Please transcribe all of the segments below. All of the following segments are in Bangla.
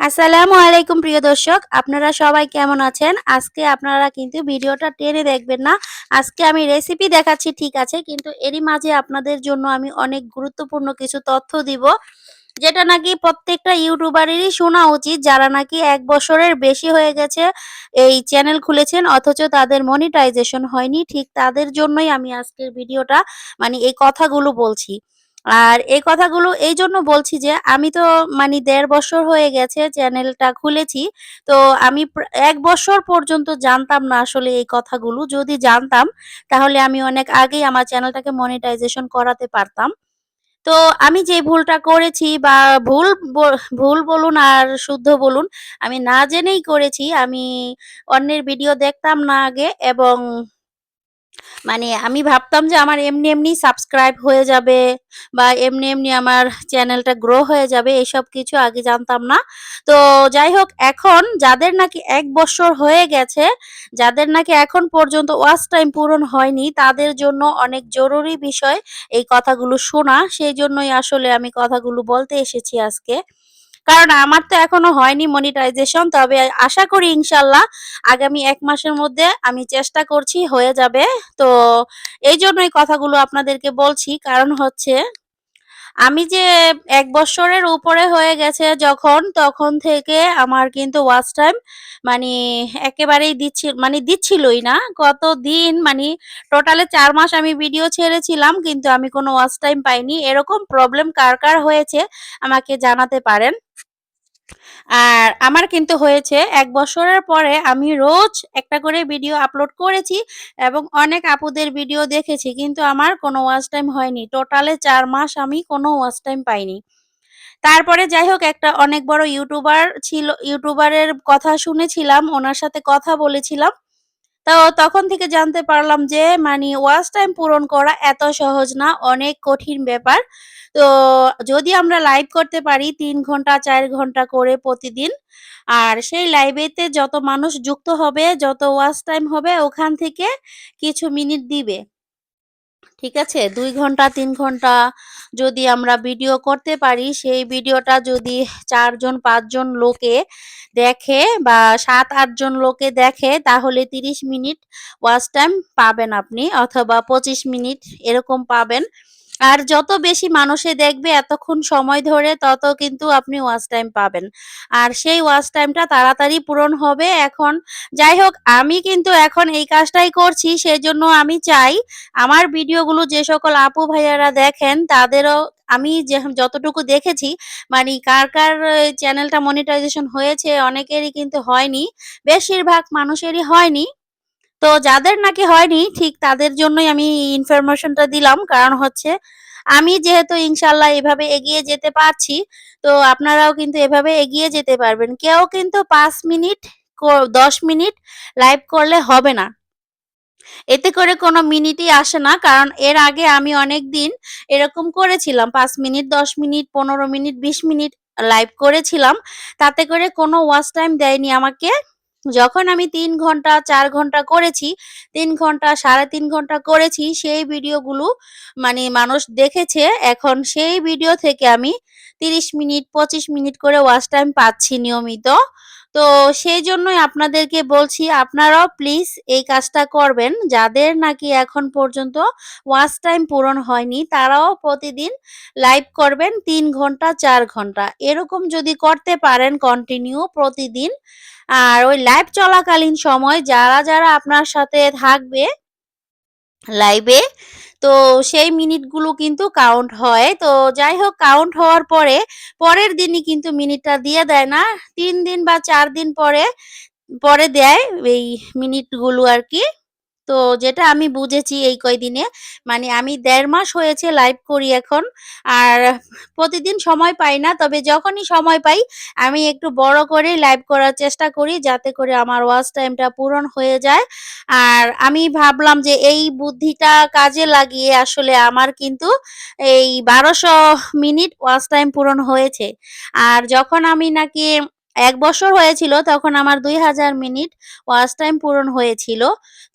আসসালামু আলাইকুম প্রিয় দর্শক, আপনারা সবাই কেমন আছেন? আজকে আপনারা কিন্তু ভিডিওটা টেনে দেখবেন না। আজকে আমি রেসিপি দেখাচ্ছি, ঠিক আছে? কিন্তু এরই মাঝে আপনাদের জন্য আমি অনেক গুরুত্বপূর্ণ কিছু তথ্য দিব, যেটা নাকি প্রত্যেকটা ইউটিউবারেরই শোনা উচিত। যারা নাকি এক বছরের বেশি হয়ে গেছে এই চ্যানেল খুলেছেন, অথচ তাদের মনিটাইজেশন হয়নি, ঠিক তাদের জন্যই আমি আজকের ভিডিওটা মানে এই কথাগুলো বলছি। আর এই কথাগুলো এই জন্য বলছি যে, আমি তো মানে দেড় বছর হয়ে গেছে চ্যানেলটা খুলেছি। তো আমি এক বছর পর্যন্ত জানতাম না আসলে এই কথাগুলো। যদি জানতাম, তাহলে আমি অনেক আগেই আমার চ্যানেলটাকে মনিটাইজেশন করাতে পারতাম। তো আমি যে ভুলটা করেছি বা ভুল ভুল বলুন আর শুদ্ধ বলুন, আমি না জেনেই করেছি। আমি অন্যের ভিডিও দেখতাম না আগে এবং মানে আমি ভাবতাম যে আমার এমনি এমনি সাবস্ক্রাইব হয়ে যাবে বা এমনি এমনি আমার চ্যানেলটা গ্রো হয়ে যাবে, এসব কিছু আগে জানতাম না। তো যাই হোক, এখন যাদের নাকি এক বছর হয়ে গেছে, যাদের নাকি এখন পর্যন্ত ওয়াচ টাইম পূরণ হয়নি, তাদের জন্য অনেক জরুরি বিষয় এই কথাগুলো শোনা। সেই জন্যই আসলে আমি কথাগুলো বলতে এসেছি আজকে। কারণ আমার তো এখনও হয়নি মনিটাইজেশন তবে আশা করি ইনশাল্লাহ আগামী এক মাসের মধ্যে আমি চেষ্টা করছি, হয়ে যাবে। তো এই জন্যই কথাগুলো আপনাদেরকে বলছি, কারণ হচ্ছে আমি যে এক বছরের উপরে হয়ে গেছে যখন, তখন থেকে আমার কিন্তু ওয়াচ টাইম মানে একেবারেই দিচ্ছিল মানে দিচ্ছিলই না। কত দিন মানে টোটালে চার মাস আমি ভিডিও ছেড়েছিলাম, কিন্তু আমি কোনো ওয়াচ টাইম পাইনি। এরকম প্রবলেম কার কার হয়েছে, আমাকে জানাতে পারেন। আর আমার কিন্তু হয়েছে এক বছরের পরে আমি রোজ একটা করে ভিডিও আপলোড করেছি এবং অনেক আপুদের ভিডিও দেখেছি, কিন্তু আমার কোনো ওয়াচ টাইম হয়নি। টোটালে চার মাস আমি কোনো ওয়াচ টাইম পাইনি। তারপরে যাই হোক, একটা অনেক বড় ইউটিউবার ছিল ইউটিউবারের কথা শুনেছিলাম, ওনার সাথে কথা বলেছিলাম। তো তখন থেকে জানতে পারলাম যে মানে ওয়াচ টাইম পূরণ করা এত সহজ না, অনেক কঠিন ব্যাপার। তো যদি আমরা লাইভ করতে পারি তিন ঘণ্টা, চার ঘণ্টা করে প্রতিদিন, আর সেই লাইভেতে যত মানুষ যুক্ত হবে, যত ওয়াচ টাইম হবে, ওখান থেকে কিছু মিনিট দিবে। ঠিক আছে? দুই ঘণ্টা, তিন ঘণ্টা যদি আমরা ভিডিও করতে পারি, সেই ভিডিওটা যদি চারজন, পাঁচজন লোকে দেখে বা সাত, আটজন লোকে দেখে, তাহলে তিরিশ মিনিট ওয়াচ টাইম পাবেন আপনি, অথবা পঁচিশ মিনিট এরকম পাবেন। আর যত বেশি মানুষে দেখবে এতক্ষণ সময় ধরে, তত কিন্তু আপনি ওয়াচ টাইম পাবেন। আর সেই ওয়াচ টাইমটা তাড়াতাড়ি পূরণ হবে এখন। যাই হোক, আমি কিন্তু এখন এই কাজটাই করছি সেই জন্য আমি চাই আমার ভিডিওগুলো যে সকল আপু ভাইয়ারা দেখেন, তাদেরও আমি যে যতটুকু দেখেছি মানে কার কার চ্যানেলটা মনিটাইজেশন হয়েছে, অনেকেরই কিন্তু হয়নি, বেশিরভাগ মানুষেরই হয়নি। তো যাদের নাকি হয়নি, ঠিক তাদের জন্যই আমি ইনফরমেশনটা দিলাম। কারণ হচ্ছে, আমি যেহেতু ইনশাল্লাহ এভাবে এগিয়ে যেতে পারছি, তো আপনারাও কিন্তু এভাবে এগিয়ে যেতে পারবেন। কেউ কিন্তু পাঁচ মিনিট দশ মিনিট লাইভ করলে হবে না। এতে করে কোনো মিনিটই আসে না, কারণ এর আগে আমি অনেক দিন এরকম করেছিলাম, পাঁচ মিনিট, দশ মিনিট, পনেরো মিনিট, বিশ মিনিট লাইভ করেছিলাম। তাতে করে কোনো ওয়াচ টাইম দেয়নি আমাকে। যখন আমি তিন ঘণ্টা, চার ঘণ্টা করেছি, তিন ঘণ্টা, সাড়ে তিন ঘণ্টা করেছি, সেই ভিডিওগুলো মানে মানুষ দেখেছে। এখন সেই ভিডিও থেকে আমি তিরিশ মিনিট, পঁচিশ মিনিট করে ওয়াচ টাইম পাচ্ছি নিয়মিত। তো সেই জন্যই আপনাদেরকে বলছি, আপনারাও প্লিজ এই কাজটা করবেন। যাদের নাকি এখন পর্যন্ত ওয়াচ টাইম পূরণ হয়নি, তারাও প্রতিদিন লাইভ করবেন তিন ঘণ্টা, চার ঘণ্টা। এরকম যদি করতে পারেন কন্টিনিউ প্রতিদিন। আর ওই লাইভ চলাকালীন সময় যারা যারা আপনার সাথে থাকবে লাইভে তো সেই মিনিটগুলো কিন্তু কাউন্ট হয়। তো যাই হোক কাউন্ট হওয়ার পরে, পরের দিনই কিন্তু মিনিটটা দিয়ে দেয় না। তিন দিন বা চার দিন পরে পরে দেয় এই মিনিটগুলো আর কি। তো যেটা আমি বুঝেছি এই কয়দিনে মানে আমি দেড় মাস হয়েছে লাইভ করি এখন, আর প্রতিদিন সময় পাই না, তবে যখনই সময় পাই, আমি একটু বড় করে লাইভ করার চেষ্টা করি, যাতে করে আমার ওয়াচ টাইমটা পূরণ হয়ে যায়। আর আমি ভাবলাম যে এই বুদ্ধিটা কাজে লাগিয়ে আসলে আমার কিন্তু এই বারোশো মিনিট ওয়াচ টাইম পূরণ হয়েছে। আর যখন আমি নাকি এক বছর হয়েছিল তখন আমার ২০০০ মিনিট ওয়াচ টাইম পূরণ হয়েছিল।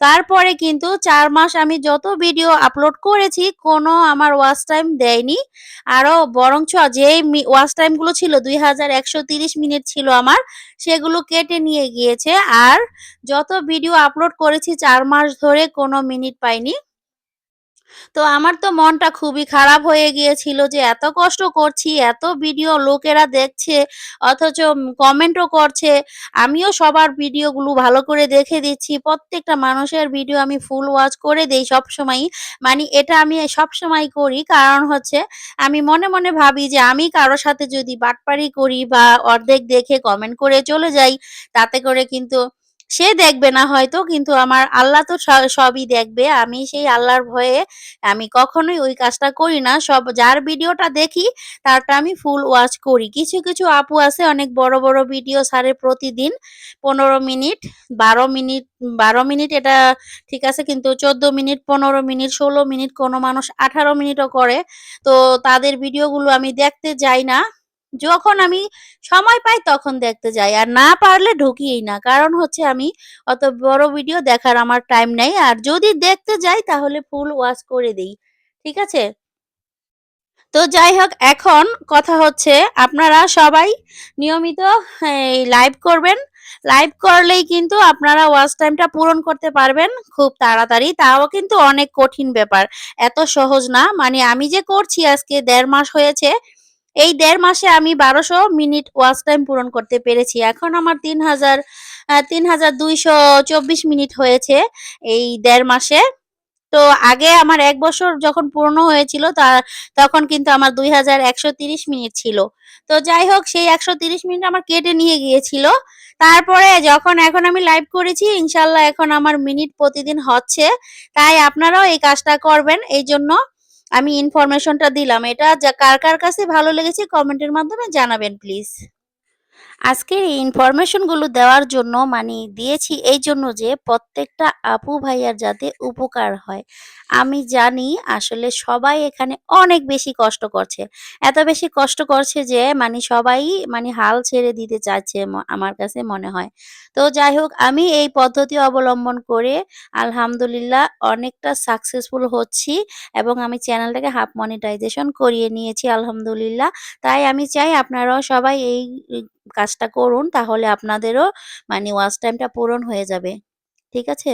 তারপরে কিন্তু চার মাস আমি যত ভিডিও আপলোড করেছি কোনো আমার ওয়াচ টাইম দেয়নি। আরও বরঞ্চ যেই ওয়াচ টাইমগুলো ছিল ২১৩০ মিনিট ছিল আমার, সেগুলো কেটে নিয়ে গিয়েছে। আর যত ভিডিও আপলোড করেছি চার মাস ধরে কোনো মিনিট পাইনি। তো আমার তো মনটা খুবই খারাপ হয়ে গিয়েছিল যে এত কষ্ট করছি, এত ভিডিও লোকেরা দেখছে অথচ কমেন্টও করছে। আমিও সবার ভিডিওগুলো ভালো করে দেখে দিচ্ছি। প্রত্যেকটা মানুষের ভিডিও আমি ফুল ওয়াচ করে দিই সবসময়ই। মানে এটা আমি সবসময় করি কারণ হচ্ছে আমি মনে, মনে ভাবি যে আমি কারও সাথে যদি বাটপারি করি বা অর্ধেক দেখে কমেন্ট করে চলে যাই তাতে করে কিন্তু সে দেখবে না হয়তো কিন্তু আমার আল্লাহ তো সবই দেখবে। আমি সেই আল্লাহর ভয়ে আমি কখনোই ওই কাজটা করি না। সব যার ভিডিওটা দেখি তারটা আমি ফুল ওয়াচ করি। কিছু, কিছু আপু আছে অনেক বড়, বড় ভিডিও সারে প্রতিদিন ১৫ মিনিট, ১২ মিনিট, ১২ মিনিট এটা ঠিক আছে কিন্তু ১৪ মিনিট, ১৫ মিনিট, ১৬ মিনিট কোনো মানুষ ১৮ মিনিটও করে। তো তাদের ভিডিওগুলো আমি দেখতে যাই না। যখন আমি সময় পাই তখন দেখতে যাই। আর না পারলে ঢুকিয়েই না। কারণ হচ্ছে আমি অত বড় ভিডিও দেখার আমার টাইম নাই। আর যদি দেখতে যাই তাহলে ফুল ওয়াশ করে দেই। ঠিক আছে? তো যাই হোক, এখন কথা হচ্ছে আপনারা সবাই নিয়মিত এই লাইভ করবেন। লাইভ করলেই কিন্তু আপনারা ওয়াচ টাইমটা পূরণ করতে পারবেন খুব তাড়াতাড়ি। তাও কিন্তু অনেক কঠিন ব্যাপার। এত সহজ না। মানে আমি যে করছি আজকে দেড় মাস হয়েছে। এই দেড় মাসে আমি বারোশো মিনিট ওয়াচ টাইম পূরণ করতে পেরেছি। এখন আমার তিন হাজার তিন হাজার দুইশো চব্বিশ মিনিট হয়েছে এই দেড় মাসে। তো আগে আমার এক বছর যখন পূর্ণ হয়েছিল তা, তখন কিন্তু আমার ২১৩০ মিনিট ছিল। তো যাই হোক, সেই ১৩০ মিনিট আমার কেটে নিয়ে গিয়েছিল। তারপরে যখন এখন আমি লাইভ করেছি, ইনশাল্লাহ এখন আমার মিনিট প্রতিদিন হচ্ছে। তাই আপনারাও এই কাজটা করবেন। এইজন্য আমি ইনফরমেশনটা দিলাম। এটা যা কার, কার কাছে ভালো লেগেছে কমেন্টের মাধ্যমে জানাবেন প্লিজ। আজকের এই ইনফরমেশনগুলো দেওয়ার জন্য মানে দিয়েছি এই জন্য যে প্রত্যেকটা আপু ভাইয়ার যাতে উপকার হয়। আমি জানি আসলে সবাই এখানে অনেক বেশি কষ্ট করছে। এত বেশি কষ্ট করছে যে মানে সবাই মানে হাল ছেড়ে দিতে চাচ্ছে আমার কাছে মনে হয়। তো যাই হোক, আমি এই পদ্ধতি অবলম্বন করে আলহামদুলিল্লাহ অনেকটা সাকসেসফুল হচ্ছি এবং আমি চ্যানেলটাকে হাফ মনিটাইজেশন করিয়ে নিয়েছি আলহামদুলিল্লাহ। তাই আমি চাই আপনারাও সবাই এই কাজটা করুন তাহলে আপনাদেরও মানে ওয়াচ টাইমটা পূরণ হয়ে যাবে। ঠিক আছে?